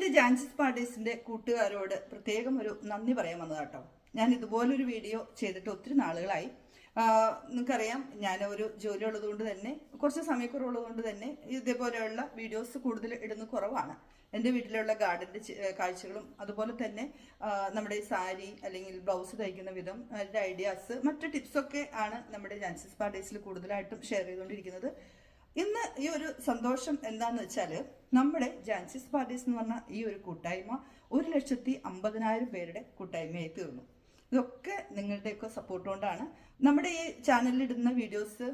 എന്റെ ജാൻസിസ് പാർട്ടീസിന്റെ കൂട്ടുകാരോട് പ്രത്യേകം ഒരു നന്ദി പറയാൻ വന്നത് കേട്ടോ ഞാൻ ഇതുപോലൊരു വീഡിയോ ചെയ്തിട്ട് ഒത്തിരി നാളുകളായി. നിങ്ങൾക്കറിയാം ഞാൻ ഒരു ജോലി ഉള്ളതുകൊണ്ട് തന്നെ കുറച്ച് സമയക്കുറവുള്ളത് കൊണ്ട് തന്നെ ഇതേപോലെയുള്ള വീഡിയോസ് കൂടുതൽ ഇടുന്ന കുറവാണ്. എന്റെ വീട്ടിലുള്ള ഗാർഡന്റെ കാഴ്ചകളും അതുപോലെ തന്നെ നമ്മുടെ സാരി അല്ലെങ്കിൽ ബ്ലൗസ് തയ്ക്കുന്ന വിധം അതിന്റെ ഐഡിയാസ് മറ്റു ടിപ്സൊക്കെ ആണ് നമ്മുടെ ജാൻസിസ് പാർട്ടീസിൽ കൂടുതലായിട്ടും ഷെയർ ചെയ്തുകൊണ്ടിരിക്കുന്നത്. ഇന്ന് ഈ ഒരു സന്തോഷം എന്താന്ന് വെച്ചാൽ നമ്മുടെ ജാൻസിസ് പാർട്ടീസ് എന്ന് പറഞ്ഞ ഈ ഒരു കൂട്ടായ്മ ഒരു ലക്ഷത്തി അമ്പതിനായിരം പേരുടെ കൂട്ടായ്മയായി തീർന്നു. ഇതൊക്കെ നിങ്ങളുടെയൊക്കെ സപ്പോർട്ട് കൊണ്ടാണ്. നമ്മുടെ ഈ ചാനലിൽ ഇടുന്ന വീഡിയോസ്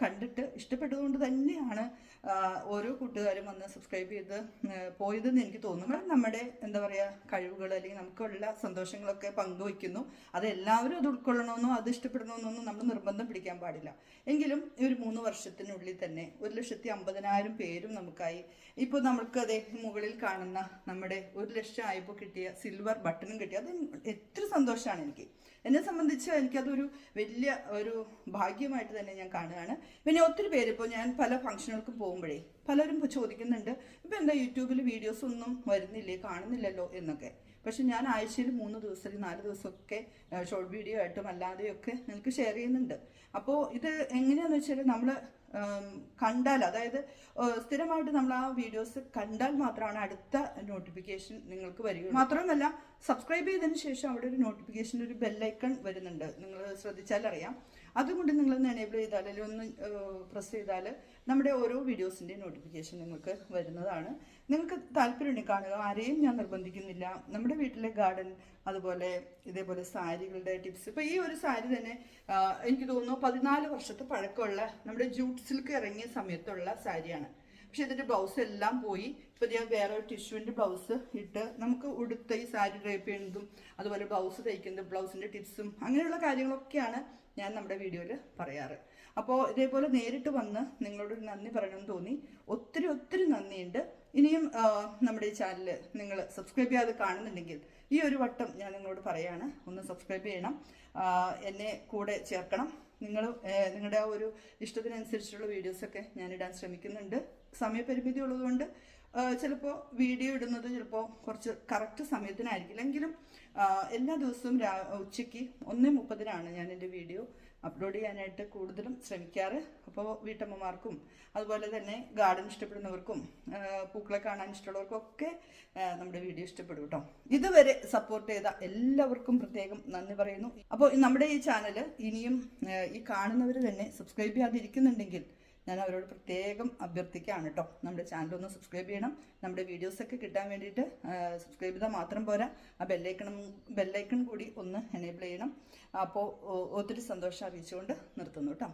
കണ്ടിട്ട് ഇഷ്ടപ്പെട്ടതുകൊണ്ട് തന്നെയാണ് ഓരോ കൂട്ടുകാരും വന്ന് സബ്സ്ക്രൈബ് ചെയ്ത് പോയതെന്ന് എനിക്ക് തോന്നുന്നു. നമ്മുടെ എന്താ പറയുക കഴിവുകൾ അല്ലെങ്കിൽ നമുക്കുള്ള സന്തോഷങ്ങളൊക്കെ പങ്കുവയ്ക്കുന്നു. അത് എല്ലാവരും അത് ഉൾക്കൊള്ളണമെന്നോ അത് ഇഷ്ടപ്പെടണമെന്നൊന്നും നമ്മൾ നിർബന്ധം പിടിക്കാൻ പാടില്ല. എങ്കിലും ഈ ഒരു മൂന്ന് വർഷത്തിനുള്ളിൽ തന്നെ ഒരു ലക്ഷത്തി അമ്പതിനായിരം പേരും നമുക്കായി. ഇപ്പോൾ നമുക്ക് അതേ മുകളിൽ കാണുന്ന നമ്മുടെ ഒരു ലക്ഷം ആയപ്പോൾ കിട്ടിയ സിൽവർ ബട്ടണും കിട്ടി. അത് എത്ര സന്തോഷമാണ് എനിക്ക്. എന്നെ സംബന്ധിച്ച് എനിക്കതൊരു വലിയ ഒരു ഭാഗ്യമായിട്ട് തന്നെ ഞാൻ കാണുകയാണ്. പിന്നെ ഒത്തിരി പേര് ഇപ്പോൾ ഞാൻ പല ഫംഗ്ഷനുകൾക്കും പോകുമ്പോഴേ പലരും ചോദിക്കുന്നുണ്ട് ഇപ്പം എന്താ യൂട്യൂബിൽ വീഡിയോസ് ഒന്നും വരുന്നില്ലേ? കാണുന്നില്ലല്ലോ? എന്നൊക്കെ. പക്ഷെ ഞാൻ ആഴ്ചയിൽ മൂന്ന് ദിവസം നാല് ദിവസമൊക്കെ ഷോർട്ട് വീഡിയോ ആയിട്ടും അല്ലാതെയൊക്കെ നിങ്ങൾക്ക് ഷെയർ ചെയ്യുന്നുണ്ട്. അപ്പോൾ ഇത് എങ്ങനെയാണെന്ന് വെച്ചാൽ നമ്മൾ കണ്ടാൽ അതായത് സ്ഥിരമായിട്ട് നമ്മൾ ആ വീഡിയോസ് കണ്ടാൽ മാത്രമാണ് അടുത്ത നോട്ടിഫിക്കേഷൻ നിങ്ങൾക്ക് വരിക മാത്രമല്ല സബ്സ്ക്രൈബ് ചെയ്തതിന് ശേഷം അവിടെ ഒരു നോട്ടിഫിക്കേഷൻ ഒരു ബെല്ലൈക്കൺ വരുന്നുണ്ട്. നിങ്ങൾ ശ്രദ്ധിച്ചാൽ അറിയാം. അതുകൊണ്ട് നിങ്ങളൊന്ന് എനേബിൾ ചെയ്താൽ അല്ലെങ്കിൽ ഒന്ന് പ്രസ് ചെയ്താൽ നമ്മുടെ ഓരോ വീഡിയോസിന്റെ നോട്ടിഫിക്കേഷൻ നിങ്ങൾക്ക് വരുന്നതാണ്. നിങ്ങൾക്ക് താല്പര്യമുണ്ടെങ്കിൽ കാണുക. ആരെയും ഞാൻ നിർബന്ധിക്കുന്നില്ല. നമ്മുടെ വീട്ടിലെ ഗാർഡൻ അതുപോലെ ഇതേപോലെ സാരികളുടെ ടിപ്സ് ഇപ്പോൾ ഈ ഒരു സാരി തന്നെ എനിക്ക് തോന്നുന്നു പതിനാല് വർഷത്തെ പഴക്കമുള്ള നമ്മുടെ ജൂട്ട് സിൽക്ക് ഇറങ്ങിയ സമയത്തുള്ള സാരിയാണ്. പക്ഷെ ഇതിന്റെ ബ്ലൗസ് എല്ലാം പോയി. ഇപ്പൊ ഞാൻ വേറെ ഒരു ടിഷ്യൂവിന്റെ ബ്ലൗസ് ഇട്ട് നമുക്ക് ഉടുത്ത ഈ സാരി ഡ്രേപ്പ് ചെയ്യുന്നതും അതുപോലെ ബ്ലൗസ് തയ്ക്കുന്നതും ബ്ലൗസിന്റെ ടിപ്സും അങ്ങനെയുള്ള കാര്യങ്ങളൊക്കെയാണ് ഞാൻ നമ്മുടെ വീഡിയോയിൽ പറയാറ്. അപ്പോൾ ഇതേപോലെ നേരിട്ട് വന്ന് നിങ്ങളോട് നന്ദി പറയണമെന്ന് തോന്നി. ഒത്തിരി ഒത്തിരി നന്ദിയുണ്ട്. ഇനിയും നമ്മുടെ ഈ ചാനൽ നിങ്ങൾ സബ്സ്ക്രൈബ് ചെയ്യാതെ കാണുന്നുണ്ടെങ്കിൽ ഈ ഒരു വട്ടം ഞാൻ നിങ്ങളോട് പറയാണ് ഒന്ന് സബ്സ്ക്രൈബ് ചെയ്യണം. എന്നെ കൂടെ ചേർക്കണം. നിങ്ങൾ നിങ്ങളുടെ ആ ഒരു ഇഷ്ടത്തിനനുസരിച്ചുള്ള വീഡിയോസൊക്കെ ഞാൻ ഇടാൻ ശ്രമിക്കുന്നുണ്ട്. സമയപരിമിതി ഉള്ളതുകൊണ്ട് ചിലപ്പോൾ വീഡിയോ ഇടുന്നത് ചിലപ്പോൾ കുറച്ച് കറക്റ്റ് സമയത്തിനായിരിക്കില്ല എങ്കിലും എല്ലാ ദിവസവും രാ ഉച്ചയ്ക്ക് ഒന്നേ മുപ്പതിനാണ് ഞാൻ എന്റെ വീഡിയോ അപ്ലോഡ് ചെയ്യാനായിട്ട് കൂടുതലും ശ്രമിക്കാറ്. അപ്പോൾ വീട്ടമ്മമാർക്കും അതുപോലെ തന്നെ ഗാർഡൻ ഇഷ്ടപ്പെടുന്നവർക്കും പൂക്കളെ കാണാൻ ഇഷ്ടമുള്ളവർക്കും ഒക്കെ നമ്മുടെ വീഡിയോ ഇഷ്ടപ്പെടും കേട്ടോ. ഇതുവരെ സപ്പോർട്ട് ചെയ്ത എല്ലാവർക്കും പ്രത്യേകം നന്ദി പറയുന്നു. അപ്പോൾ നമ്മുടെ ഈ ചാനൽ ഇനിയും ഈ കാണുന്നവർ തന്നെ സബ്സ്ക്രൈബ് ചെയ്യാതിരിക്കുന്നുണ്ടെങ്കിൽ ഞാൻ അവരോട് പ്രത്യേകം അഭ്യർത്ഥിക്കുകയാണ് കേട്ടോ നമ്മുടെ ചാനൽ ഒന്ന് സബ്സ്ക്രൈബ് ചെയ്യണം. നമ്മുടെ വീഡിയോസൊക്കെ കിട്ടാൻ വേണ്ടിയിട്ട് സബ്സ്ക്രൈബ് ചെയ്താൽ മാത്രം പോരാ. ആ ബെല്ലൈക്കണം ബെല്ലൈക്കൺ കൂടി ഒന്ന് എനേബിൾ ചെയ്യണം. അപ്പോൾ ഒത്തിരി സന്തോഷം അറിയിച്ചുകൊണ്ട് നിർത്തുന്നു കേട്ടോ